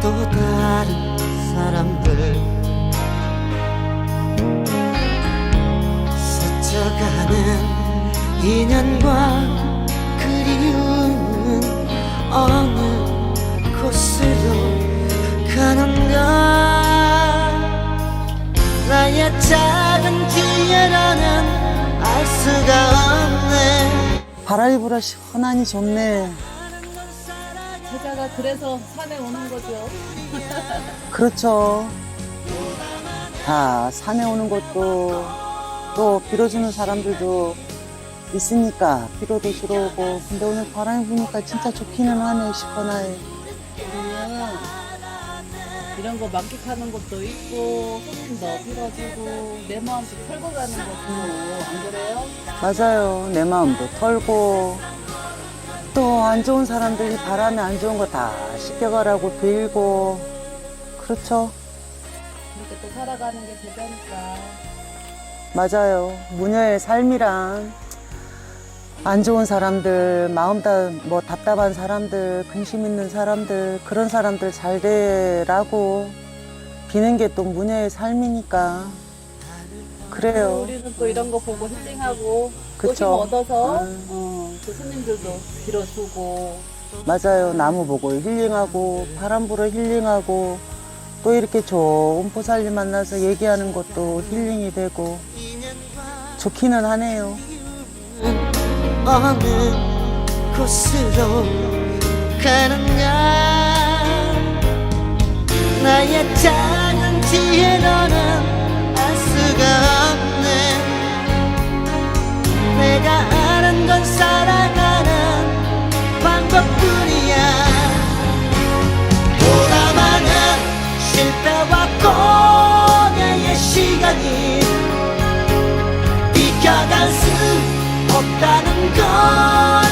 또 다른 사람들. 스쳐가는 인연과 그리움은 어느 곳으로 가는가? 나의 작은 지혜라는 알 수가 없네. 불어 시원하니 좋네. 제자가 그래서 산에 오는 거죠. 그렇죠. 다 산에 오는 것도 또 빌어주는 사람들도 있으니까 빌어도 들어오고 근데 오늘 바람이 부니까 진짜 좋기는 하네 시원하게 우리는 이런 거 만끽하는 것도 있고 손님도 빌어주고 내 마음도 털고 가는 것도 안 그래요? 맞아요 내 마음도 털고 또 안 좋은 사람들이 바람에 안 좋은 거 다 씻겨가라고 빌고 그렇죠 그렇게 또 살아가는 게 제자니까. 맞아요. 무녀의 삶이란 안 좋은 사람들, 마음 다 뭐 답답한 사람들, 근심 있는 사람들, 그런 사람들 잘 되라고 비는 게 또 무녀의 삶이니까. 그래요. 우리는 또 이런 거 보고 힐링하고 그쵸. 욕심 얻어서 음. 어, 그 손님들도 빌어주고 맞아요. 나무 보고 힐링하고, 바람 불어 힐링하고, 또 이렇게 좋은 보살님 만나서 얘기하는 것도 힐링이 되고, 좋기는 하네요. 어느 곳으로 가는가 나의 작은 지혜로 시간이 비켜갈 수 없다는 걸.